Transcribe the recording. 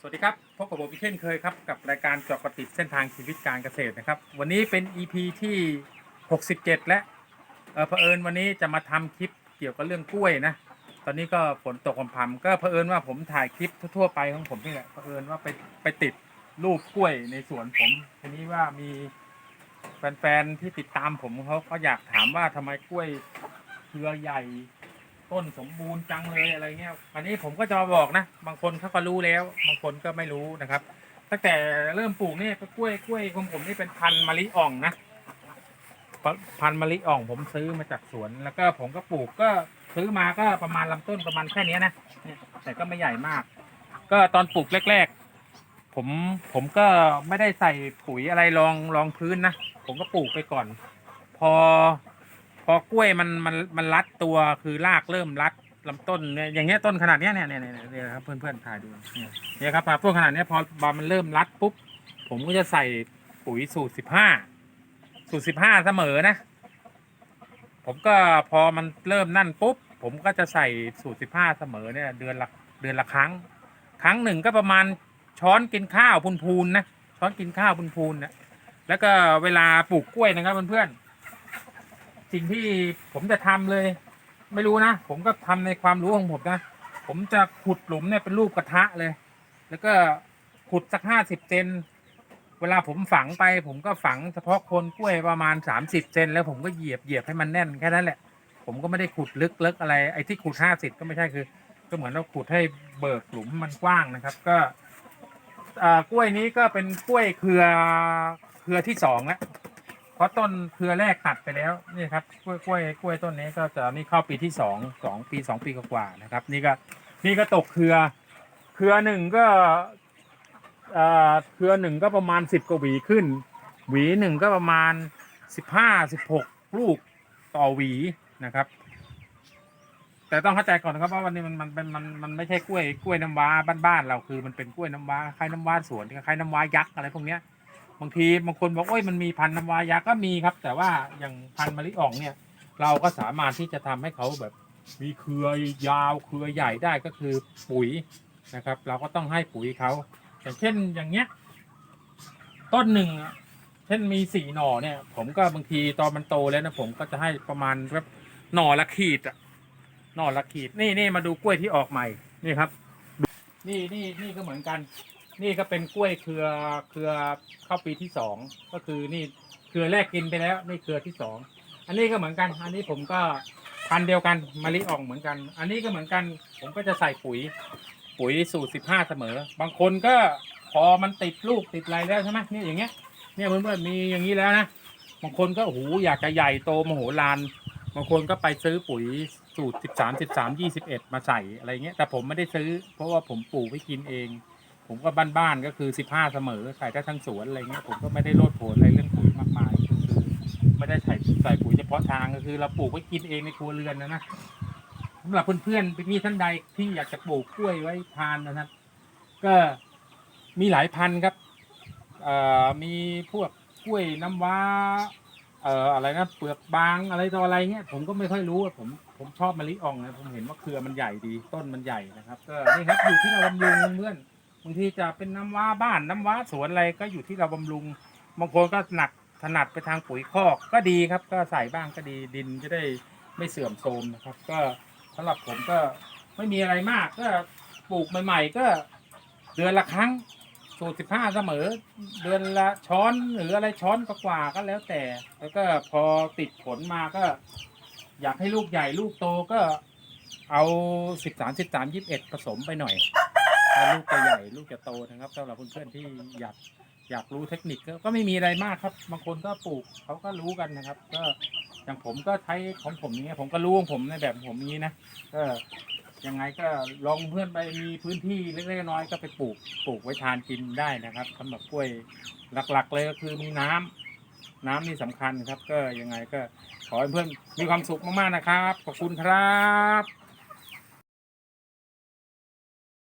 สวัสดีครับพบกับผมอีกเช่นเคยครับกับรายการจาะกระติดเส้นทางชีวิตการเกษตรนะครับ วันนี้เป็น EP ที่ 67 และเออเผอิญวันนี้จะมาทำคลิปเกี่ยวกับเรื่องกล้วยนะ ตอนนี้ก็ฝนตกพรำๆก็เผอิญว่าผมถ่ายคลิปทั่วๆไปของผมนี่แหละเผอิญว่าไปไปติดรูปกล้วยในสวนผม ทีนี้ว่ามีแฟนๆที่ติดตามผมเขาเขาอยากถามว่าทำไมกล้วยเครือใหญ่ ต้นสมบูรณ์จังเลยอะไรเงี้ยอันนี้ผมก็จะมาบอกนะ บางคนเขาก็รู้แล้ว บางคนก็ไม่รู้นะครับ ตั้งแต่เริ่มปลูกเนี่ยกล้วยกล้วยของผมนี่เป็นพันธุ์มะลิอ่องนะพันธุ์มะลิอ่องผมซื้อมาจากสวน แล้วก็ผมก็ปลูกก็ซื้อมาก็ประมาณลำต้นประมาณแค่นี้นะแต่ก็ไม่ใหญ่มาก ก็ตอนปลูกแรก ๆ ผมผมก็ไม่ได้ใส่ปุ๋ยอะไรรองรองพื้นนะผมก็ปลูกไปก่อน พอพ อกล้วยมันมันมันรัดตัวคือรากเริ่มรัดลำต้นเนี่ยอย่างเงี้ยต้นขนาดเนี้ยเนี่ยเนี่ยเนี่ยครับเพื่อนเพื่อนถ่ายดูเนี่ยเนี่ยครับต้นขนาดเนี้ยพอบอมันเริ่มรัดปุ๊บผมก็จะใส่ปุ๋ยสูตรสิบห้าสูตรสิบห้าเสมอนะ ผมก็พอมันเริ่มนั่นปุ๊บผมก็จะใส่สูตรสิบห้าเสมอเนี่ยเดือนละเดือนละครั้ง ครั้งหนึ่งก็ประมาณช้อนกินข้าวพูนๆนะช้อนกินข้าวพูนๆนะแล้วก็เวลาปลูกกล้วยนะครับเพื่อนๆ สิ่งที่ผมจะทำเลย ไม่รู้นะ ผมก็ทำในความรู้ของผมนะ ผมจะขุดหลุมเนี่ยเป็นรูปกระทะเลย แล้วก็ขุดสักห้าสิบเซนเวลาผมฝังไป ผมก็ฝังเฉพาะคนกล้วยประมาณสามสิบเซนแล้วผมก็เหยียบเหยียบให้มันแน่นแค่นั้นแหละ ผมก็ไม่ได้ขุดลึกลึกอะไรไอ้ที่ขุดห้าสิบก็ไม่ใช่คือ ก็เหมือนเราขุดให้เบิกหลุมมันกว้างนะครับ ก็อ่ากล้วยนี้ก็เป็นกล้วยเครือเครือที่สองแล้ว เพราะต้นเครือแรกตัดไปแล้วนี่ครับกล้วยกล้วยกล้วยต้นนี้ก็จะนี่เข้าปีที่สองสองปีสองปีกว่าๆนะครับ นี่ก็นี่ก็ตกเครือ เครือหนึ่งก็เอ่อเครือหนึ่งก็ประมาณสิบกว่าหวีขึ้น หวีหนึ่งก็ประมาณสิบห้าสิบหกลูกต่อหวีนะครับ แต่ต้องเข้าใจก่อนนะครับว่าวันนี้มันมันเป็นมันมันไม่ใช่กล้วยกล้วยน้ำว้าบ้านๆเราคือมันเป็นกล้วยน้ำว้าคล้ายน้ำว้าสวนคล้ายน้ำว้ายักษ์อะไรพวกเนี้ย บางทีบางคนบอกโอ้ยมันมีพันธุ์น้ำวายักษ์ก็มีครับ แต่ว่าอย่างพันธุ์มะลิอ่องเนี่ย เราก็สามารถที่จะทำให้เขาแบบ มีเครือยาวเครือใหญ่ได้ก็คือปุ๋ยนะครับ เราก็ต้องให้ปุ๋ยเขาอย่างเช่นอย่างเงี้ย ต้นหนึ่งเช่นมีสี่หน่อเนี่ย ผมก็บางทีตอนมันโตแล้วนะผมก็จะให้ประมาณแบบหน่อละขีดอะหน่อละขีดนี่นี่มาดูกล้วยที่ออกใหม่นี่ครับ นี่นี่นี่ก็เหมือนกัน นี่ก็เป็นกล้วยเครือเครือเข้าปีที่สองก็คือนี่เครือแรกกินไปแล้วนี่เครือที่สองอันนี้ก็เหมือนกัน อันนี้ผมก็พันเดียวกันมะลิอ่องเหมือนกัน อันนี้ก็เหมือนกัน ผมก็จะใส่ปุ๋ย ปุ๋ยสูตรสิบห้าเสมอ บางคนก็พอมันติดลูกติดอะไรแล้วใช่ไหมเนี่ยอย่างเงี้ยเนี่ยเพื่อนๆมีอย่างนี้แล้วนะบางคนก็โอ้โหอยากจะใหญ่โตมโหฬารบางคนก็ไปซื้อปุ๋ยสูตรสิบสามสิบสามยี่สิบเอ็ดมาใส่อะไรเงี้ยแต่ผมไม่ได้ซื้อ เพราะว่าผมปลูกไว้กินเอง ผมก็บ้านๆก็คือสิบห้าเสมอใส่ได้ทั้งสวนอะไรเงี้ยผมก็ไม่ได้โลดโผนอะไรเรื่องปุ๋ยมากมายก็คือ ไม่ได้ใส่ใส่ปุ๋ยเฉพาะทางก็คือ เราปลูกไว้กินเองในครัวเรือนนะนะสำหรับเพื่อนๆมีท่านใดที่อยากจะปลูกกล้วยไว้ทานนะครับ ก็มีหลายพันธุ์ครับเอ่อมีพวกกล้วยน้ำว้าเอ่ออะไรนะเปลือกบางอะไรต่ออะไรเงี้ยผมก็ไม่ค่อยรู้อะผมผมชอบมะลิอ่องนะผมเห็นว่าเครือมันใหญ่ดี ต้นมันใหญ่นะครับ ก็นี่ครับอยู่ที่เราบำรุงเพื่อน บางทีจะเป็นน้ำว้าบ้านน้ำว้าสวนอะไรก็อยู่ที่เราบำรุง บางคนก็หนักถนัดไปทางปุ๋ยคอกก็ดีครับ ก็ใส่บ้างก็ดีดินจะได้ไม่เสื่อมโทรมนะครับ ก็สำหรับผมก็ไม่มีอะไรมากก็ปลูกใหม่ๆก็เดือนละครั้งสูตรสิบห้าเสมอ เดือนละช้อนหรืออะไรช้อนกว่าก็แล้วแต่ แล้วก็พอติดผลมาก็ อยากให้ลูกใหญ่ลูกโตก็เอาสิบสามสิบสามยี่สิบเอ็ดผสมไปหน่อย ถ้าลูกจะใหญ่ลูกจะโตนะครับสำหรับเพื่อนๆที่อยากอยากรู้เทคนิคก็ไม่มีอะไรมากครับ บางคนก็ปลูกเขาก็รู้กันนะครับ ก็อย่างผมก็ใช้ของผมอย่างเงี้ผมก็รู้ของผมในแบบผมนี้นะก็ยังไงก็ลองเพื่อนไปมีพื้นที่เล็กๆน้อยๆก็ไปปลูกปลูกไว้ทานกินได้นะครับสำหรับกล้วยหลักๆ เลยก็คือมีน้ำน้ำนี่สำคัญครับ ก็ยังไงก็ขอให้เพื่อนมีความสุขมากๆนะครับขอบคุณครับ